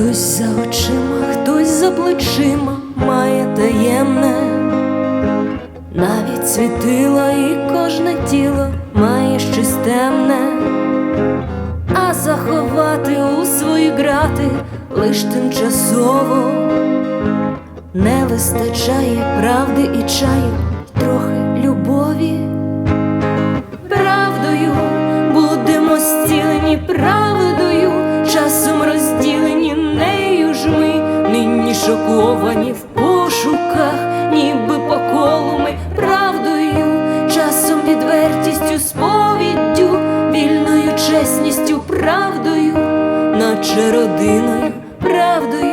Хтось за очима, хтось за плечима має таємне, навіть світило, і кожне тіло має щось темне, а заховати у свої грати лиш тимчасово. Не вистачає правди і чаю, трохи любові. Правдою будемо стілені правдою шоковані в пошуках, ніби по колу ми правдою, часом відвертістю, сповіддю, вільною чесністю, правдою, наче родиною, правдою,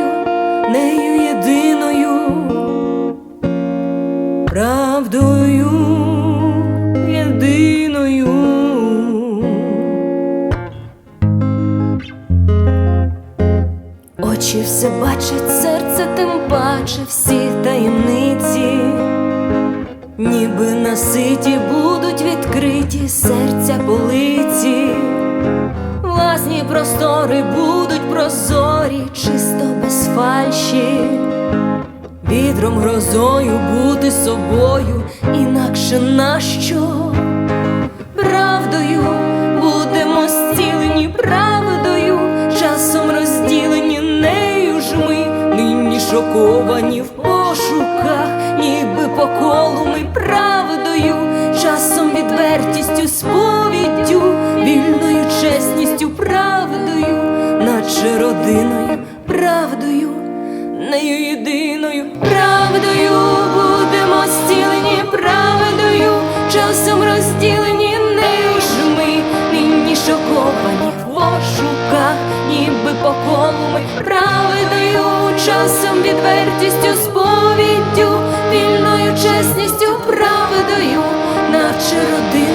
Очі все бачать, серце тим паче всі таємниці, ніби на ситі будуть відкриті серця полиці, власні простори будуть прозорі, чисто без фальші, вітром грозою бути собою, інакше нащо? Правдою шоковані в пошуках, ніби по колу ми правдою, часом відвертістю, сповіддю, вільною чесністю, правдою, наче родиною, правдою, нею єдиною, правдою. Будемо зцілені правдою, часом розділені нею ж ми, нині шоковані в пошуках, ніби по колу ми правдою, часом, відвертістю, сповіддю, вільною чесністю, праведою, наче родину.